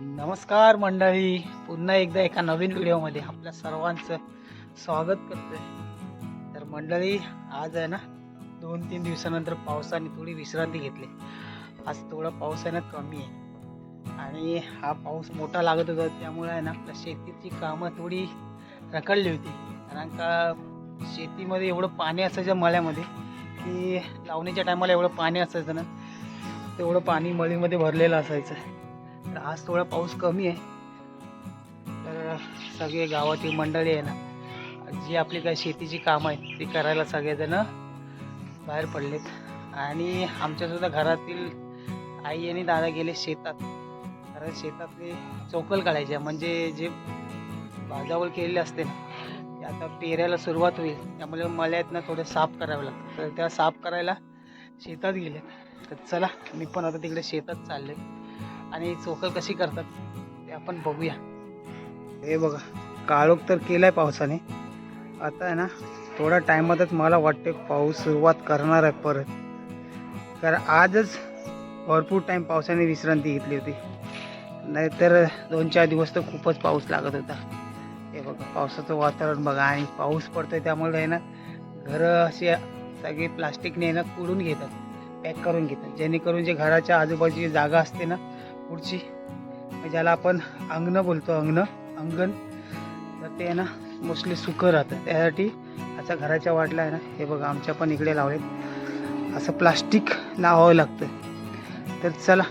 नमस्कार मंडळी. पुन्हा एकदा एका नवीन व्हिडिओमध्ये आपल्या सर्वांचं स्वागत करतोय. तर मंडळी आज आहे ना दोन तीन दिवसानंतर पावसाने थोडी विश्रांती घेतली. आज थोडा पाऊस आहे ना कमी आहे. आणि हा पाऊस मोठा लागत होता त्यामुळे आहे ना आपल्या शेतीची कामं थोडी रखडली होती. कारण का शेतीमध्ये एवढं पाणी असायचं मळ्यामध्ये की लावणीच्या टायमाला एवढं पाणी असायचं ना तेवढं पाणी मळीमध्ये भरलेलं असायचं. आज थोडा पाऊस कमी आहे. तर सगळे गावातील मंडळी आहे ना जी आपली काही शेतीची कामं आहेत ती करायला सगळेजण बाहेर पडलेत. आणि आमच्यासुद्धा घरातील आई आणि दादा गेले शेतात. कारण शेतातले चौकल काढायच्या म्हणजे जे भाजावळ केलेले असते ना ते आता पेरायला सुरुवात होईल. त्यामुळे मळ्यात ना थोडे साफ करावे लागतं तर त्या साफ करायला शेतात गेले तर चला मी पण आता तिकडे शेतात चालले आणि चोकल कशी करतात ते आपण बघूया. हे बघा काळोख तर केलाय पावसाने. आता आहे ना थोड्या टायमातच मला वाटते पाऊस सुरुवात करणार आहे परत. कारण आजच भरपूर टाईम पावसाने विश्रांती घेतली होती. नाहीतर दोन चार दिवस तर खूपच पाऊस लागत होता. हे बघा पावसाचं वातावरण बघा आणि पाऊस पडतोय त्यामुळे आहे ना घरं असे सगळे प्लास्टिकने ना कुडून घेतात पॅक करून घेतात. जेणेकरून जे घराच्या आजूबाजूची जागा असते ना पुढची. ज्याला आपण अंगण बोलतो अंगण अंगण तर ते ना मोस्टली सुकं राहतं. त्यासाठी असं घराच्या वाटला आहे ना हे बघा आमच्या पण इकडे लावलेत. असं प्लास्टिक लावावं लागतं. तर चला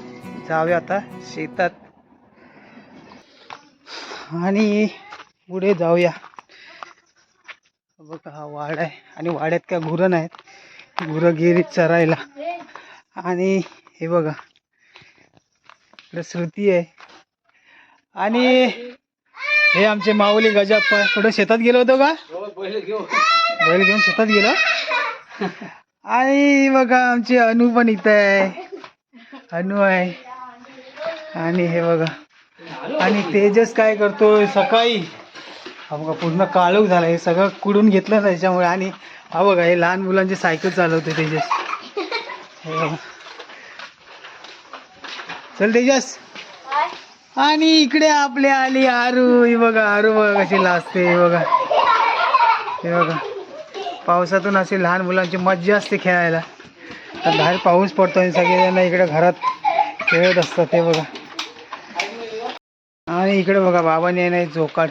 जाऊया आता शेतात. आणि पुढे जाऊया. बघा हा वाड आहे. आणि वाड्यात काय गुरं नाहीत. गुरं गेली चरायला. आणि हे बघा इकडे श्रुती आहे. आणि हे आमचे माऊली गजाप्पा कुठं शेतात गेलो होतो का? बैल घेऊन. शेतात गेलो. आणि बघा आमची अनु पण इथं आहे. अनु आहे. आणि हे बघा. आणि तेजस काय करतोय? सकाळी हा बघा पूर्ण काळोख झाला. हे सगळं कुडून घेतलं ना त्याच्यामुळे. आणि हा बघा हे लहान मुलांची सायकल चालवते तेजस. हे बघा. चल तेजस आणि इकडे आपले आली आरू. ही बघा आरू बघा कशी लाजते हे बघा. हे बघा. पावसातून अशी लहान मुलांची मज्जा असते खेळायला. तर बाहेर पाऊस पडतो आणि सगळेजण इकडे घरात खेळत असतात हे बघा. आणि इकडे बघा बाबाने नाही ना जोकाड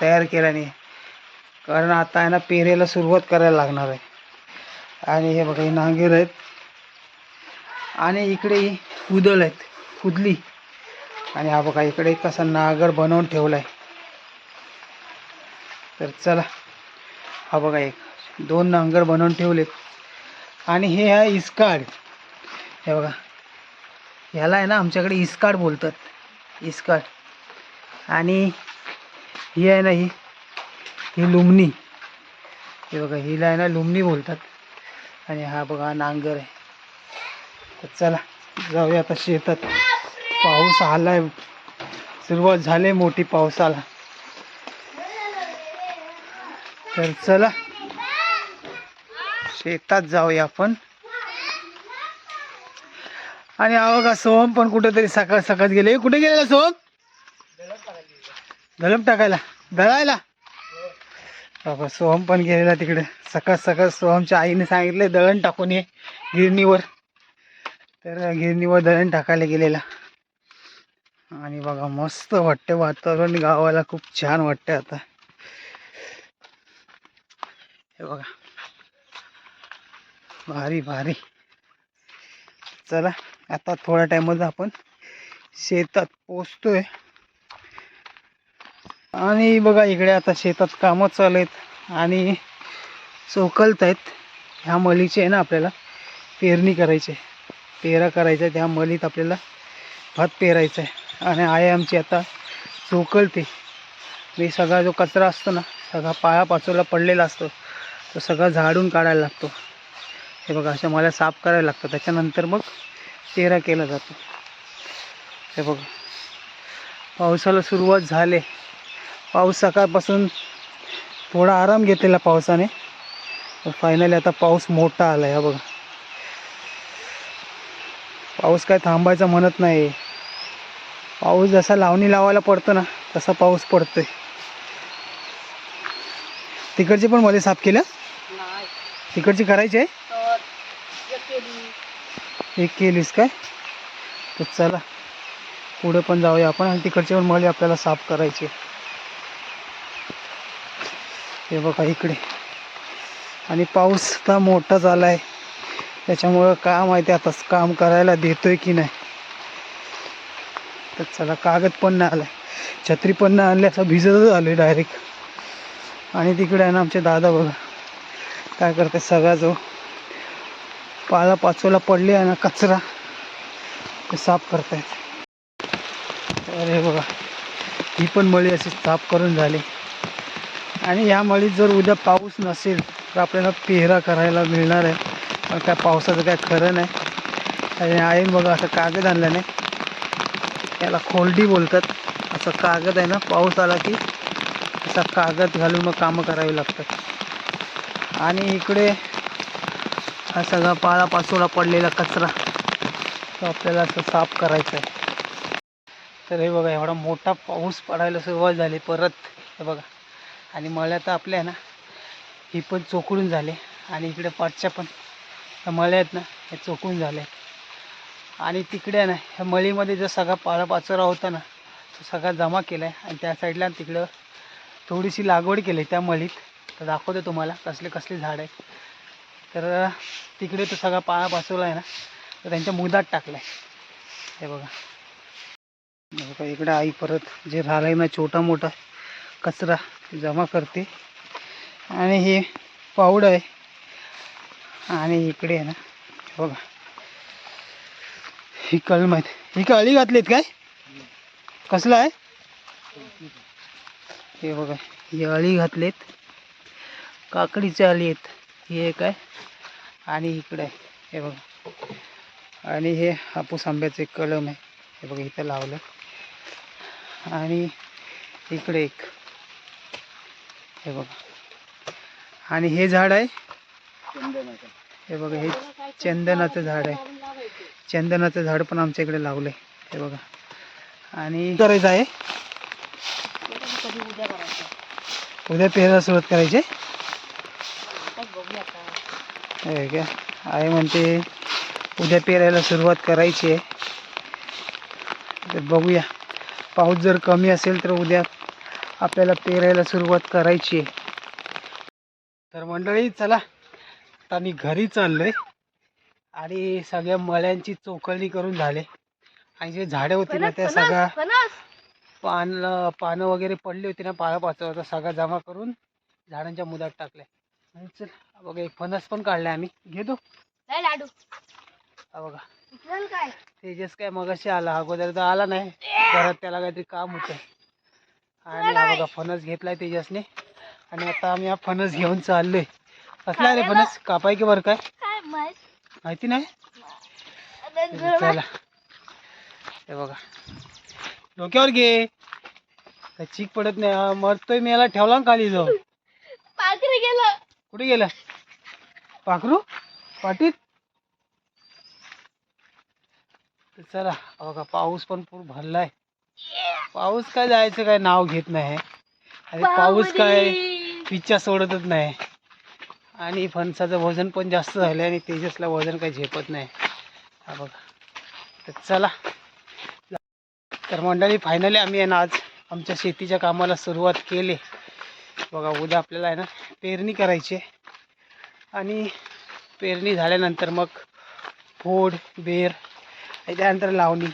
तयार केला नाही कारण आता आहे ना पेरेला सुरुवात करायला लागणार आहे. आणि हे बघा हे नांगेर आहेत. आणि इकडे उदल आहेत. कुदली आणि हा बघा इकडे कसा नागर बनवून ठेवला आहे तर चला हा बघा एक दोन नांगर बनवून ठेवलेत. आणि हे आहे इस्काड. हे बघा ह्याला आहे ना आमच्याकडे इस्काड बोलतात. इस्काड. आणि ही आहे ना ही ही लुमणी. हे बघा हिला आहे ना लुमणी बोलतात. आणि हा बघा नांगर आहे. तर चला जाऊया आता शेतात. पाऊस आलाय. सुरुवात झाली मोठी पावसाला. तर चला शेतात जाऊया आपण. आणि हा का सोहम पण कुठेतरी सकाळ सकाळ गेले. कुठे गेलेला सोहम? दलम टाकायला. दळायला. बाबा सोहम पण गेलेला तिकडे. सकाळ सकाळ सोहमच्या आईने सांगितले दळण टाकून ये गिरणीवर. तर गिरणीवर दळण टाकायला गेलेला. आणि बघा मस्त वाटतं वातावरण. गावाला खूप छान वाटतं आता. हे बघा. भारी भारी. चला आता थोड्या टायमात आपण शेतात पोचतोय आणि बघा इकडे आता शेतात कामं चालू आहेत आणि चोकलत आहेत. ह्या मलीचे आहे ना आपल्याला पेरणी करायची आहे. पेरा करायचा आहे. त्या मलीत आपल्याला भात पेरायचा आहे. आणि आई आमची आता चोकलते. मी सगळा जो कचरा असतो ना सगळा पाया पाचोला पडलेला असतो. तो सगळा झाडून काढायला लागतो. हे बघा अशा मला साफ करायला लागतं. त्याच्यानंतर मग चेहरा केला जातो. हे बघा. पावसाला सुरुवात झाले. पाऊस सकाळपासून थोडा आराम घेतलेला पावसाने. फायनली आता पाऊस मोठा आला आहे हा बघा. पाऊस काय थांबायचा म्हणत नाही पाऊस जसा लावणी लावायला पडतो ना तसा पाऊस पडतोय. तिकडची पण मध्ये साफ केलं नाही. तिकडची करायची आहे? एक केली. एक केलीस काय? तर चला पुढे पण जाऊया आपण आणि तिकडचे पण मळे आपल्याला साफ करायचे हे बघा इकडे. आणि पाऊस तर मोठा झाला आहे त्याच्यामुळं काय माहिती आता काम करायला देतोय की नाही. तर चला कागद पण नाही आलाय. छत्री पण नाही आणली असं भिजतच आले डायरेक्ट आणि तिकडे आहे ना आमचे दादा बघा. काय करते सगळा जो पाला पाचोला पडली आहे ना कचरा. ते साफ करतायत. अरे बघा. ही पण मळी अशी साफ करून झाली. आणि या मळीत जर उद्या पाऊस नसेल तर आपल्याला पेहरा करायला मिळणार आहे. पण काय पावसाचं काय खरं नाही. आणि आईन बघा असं कागद आणलं नाही. याला खोलडी बोलतात. असं कागद आहे ना पाऊस आला की असा कागद घालून मग कामं करावी लागतात. आणि इकडे हा सगळा पाळापाचोळा पडलेला कचरा तो आपल्याला असं साफ करायचा आहे. तर हे बघा एवढा मोठा पाऊस पडायला सुरुवात झाली परत हे बघा. आणि मळ्या तर आपल्या आहे ना ही पण चोकडून झाले. आणि इकडे पाठच्या पण मळ्या आहेत ना हे चोकून झाले. आणि तिकडे आहे ना ह्या मळीमध्ये जो सगळा पाळापाचोरा होता ना तो सगळा जमा केला आहे आणि त्या साईडला तिकडं थोडीशी लागवड केली त्या मळीत. तर दाखवते तुम्हाला कसले कसले झाड आहे तर तिकडे तो सगळा पाळा पाचवला आहे ना तर त्यांच्या मुदात टाकला आहे हे बघा. हे बघा इकडे आई परत जे राहिलं ना छोटा मोठा कचरा जमा करते. आणि हे पावड आहे. आणि इकडे आहे ना हे बघा. ही कळम आहेत ही काळी घातलीत काय? कसलं आहे? हे बघा ही अळी घातलीत. काकडीच्या अळी आहेत. हे एक आहे आणि इकडे आहे. हे बघा. आणि हे हापूस आंब्याचं एक कलम आहे. हे बघा इथं लावलं. आणि इकडे एक. हे बघा. आणि हे झाड आहे. हे बघा हे चंदनाचं झाड आहे. चंदनाचं झाड पण आमच्या इकडे लावलं आहे हे बघा. आणि करायचं आहे? उद्या पेरायला सुरुवात करायची? आहे? बघूया हे का आई म्हणते उद्या पेरायला सुरुवात करायची आहे. तर बघूया. पाऊस जर कमी असेल तर उद्या आपल्याला पेरायला सुरुवात करायची आहे. तर मंडळी चला. आता मी घरी चाललोय. आणि सगळ्या मळ्यांची चोखळणी करून झाले. आणि जे झाडं होती ना त्या सगळ्या पान पानं वगैरे पडली होती ना पाया पाचवता सगळं जमा करून झाडांच्या मुदात टाकल्या. चल बघा एक फणस पण काढलाय आम्ही. घेतो लाडू. बघा. काय? तेजस काय मगाशी आला. अगोदर तर आला नाही. घरात त्याला काहीतरी काम होतं. आणि हा बघा फणस घेतलाय तेजसने. आणि आता आम्ही हा फणस घेऊन चाललोय. कसला रे फणस? कापाय की बरं काय? काय माहीत नाही? चला. हे बघा. डोक्यावर घे. काय चीक पडत नाही. हा मरतोय मी याला ठेवला ना खाली जाऊन. पाखरे गेलं. कुठे गेला? पाखरू? पाटीत? तर चला हा बघा पाऊस पण पूर भरलाय. पाऊस काय जायचं काय नाव घेत नाही. आणि पाऊस काय पिच्चा सोडतच नाही. आणि फणसाचं वजन पण जास्त झालं आणि तेजसला वजन काही झेपत नाही. हा बघा. तर चला. तर मंडळी फायनली आम्ही आहे ना आज आमच्या शेतीच्या कामाला सुरुवात केली. बघा उद्या आपल्याला आहे ना पेरणी करायची आहे. आणि पेरणी झाल्यानंतर मग फोड बेर आणि त्यानंतर लावणी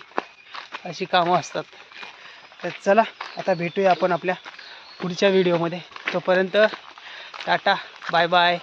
अशी कामं असतात. तर चला आता भेटूया आपण आपल्या पुढच्या व्हिडिओमध्ये तोपर्यंत टाटा बाय बाय